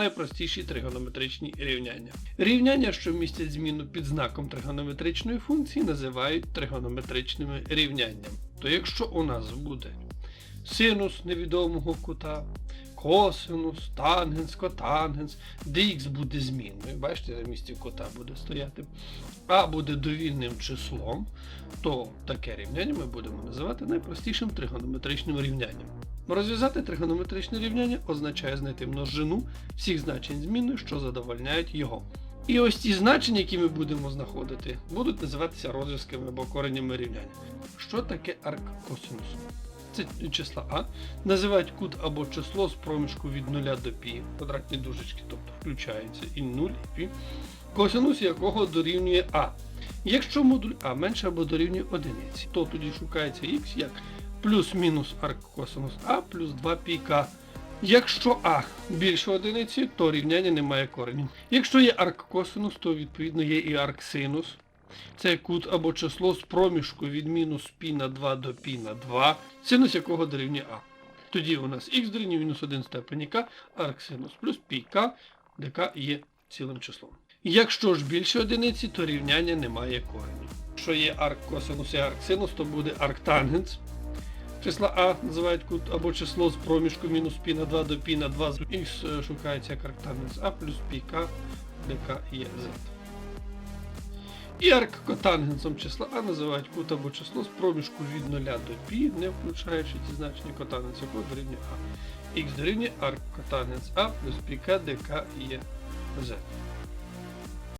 найпростіші тригонометричні рівняння. Рівняння, що містять зміну під знаком тригонометричної функції, називають тригонометричними рівняннями. То якщо у нас буде синус невідомого кута, косинус, тангенс, котангенс, dx буде змінною, бачите, на місці кота буде стояти, а буде довільним числом, то таке рівняння ми будемо називати найпростішим тригонометричним рівнянням. Розв'язати тригонометричне рівняння означає знайти множину всіх значень змінної, що задовольняють його. І ось ці значення, які ми будемо знаходити, будуть називатися розв'язками або коренями рівняння. Що таке арккосинус? Це числа А. Називають кут або число з проміжку від 0 до π, квадратні дужечки, тобто включаються і 0, і π, косинус якого дорівнює А. Якщо модуль А менше або дорівнює одиниці, то тоді шукається х як плюс-мінус аркосинус А плюс 2 піка. Якщо А більше одиниці, то рівняння не має коренів. Якщо є арккосинус, то відповідно є і арксинус. Це кут або число з проміжку від мінус π на 2 до пі на 2, синус якого дорівнює А. Тоді у нас х дорівнює мінус 1 степені К, арксинус плюс піка, де К є цілим числом. Якщо ж більше одиниці, то рівняння не має коренів. Якщо є арк косинус і арксинус, то буде арктангенс Числа А називають кут або число з проміжку мінус π на 2 до π на 2, х е, шукається як арктангенс А плюс πk, де k є z. І арккотангенсом числа А називають кут або число з проміжку від 0 до π, не включаючи ті значення котангенс, якого дорівнює А. Х дорівнює арккотангенс А плюс πk, де k є z.